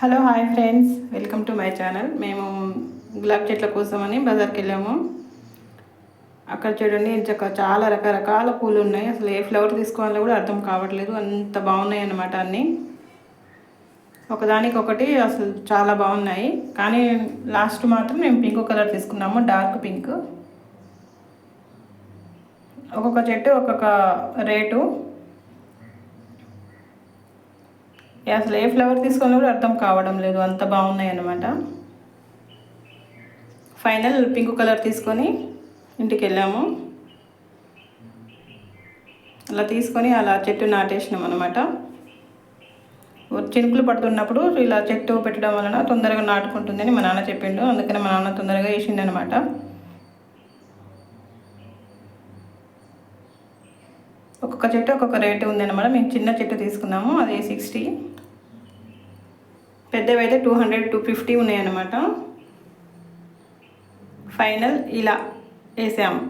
Hello hi friends welcome to my channel మేము గులాబ్ చెట్ల కోసమని బజార్కి వెళ్ళాము అక్కడ చూడండి ఇంచక చాలా రకరకాల పూలు ఉన్నాయి అసలు ఏ ఫ్లవర్ తీసుకోవాలో కూడా అర్థం కావట్లేదు. అంత బాగున్నాయి అన్నమాట అన్నీ. ఒకదానికి ఒకటి అసలు చాలా బాగున్నాయి. కానీ లాస్ట్ మాత్రం మేము పింక్ కలర్ తీసుకున్నాము డార్క్ పింక్. ఒక్కొక్క చెట్టు ఒక్కొక్క రేటు. అసలు ఏ ఫ్లవర్ తీసుకొని కూడా అర్థం కావడం లేదు. అంత బాగున్నాయి అన్నమాట. ఫైనల్ పింక్ కలర్ తీసుకొని ఇంటికి వెళ్ళాము. అలా తీసుకొని అలా చెట్టు నాటేసినాం అనమాట చినుకులు పడుతున్నప్పుడు ఇలా చెట్టు పెట్టడం వలన తొందరగా నాటుకుంటుందని మా నాన్న చెప్పిండు. అందుకని మా నాన్న తొందరగా వేసిండు అనమాట ఒక్కొక్క చెట్టు ఒక్కొక్క రేటు ఉందన్నమాట. మేము చిన్న చెట్టు తీసుకున్నాము. అది సిక్స్టీ. పెద్దవి అయితే టూ హండ్రెడ్ టూ ఫిఫ్టీ ఉన్నాయన్నమాట. ఫైనల్ ఇలా వేసాము.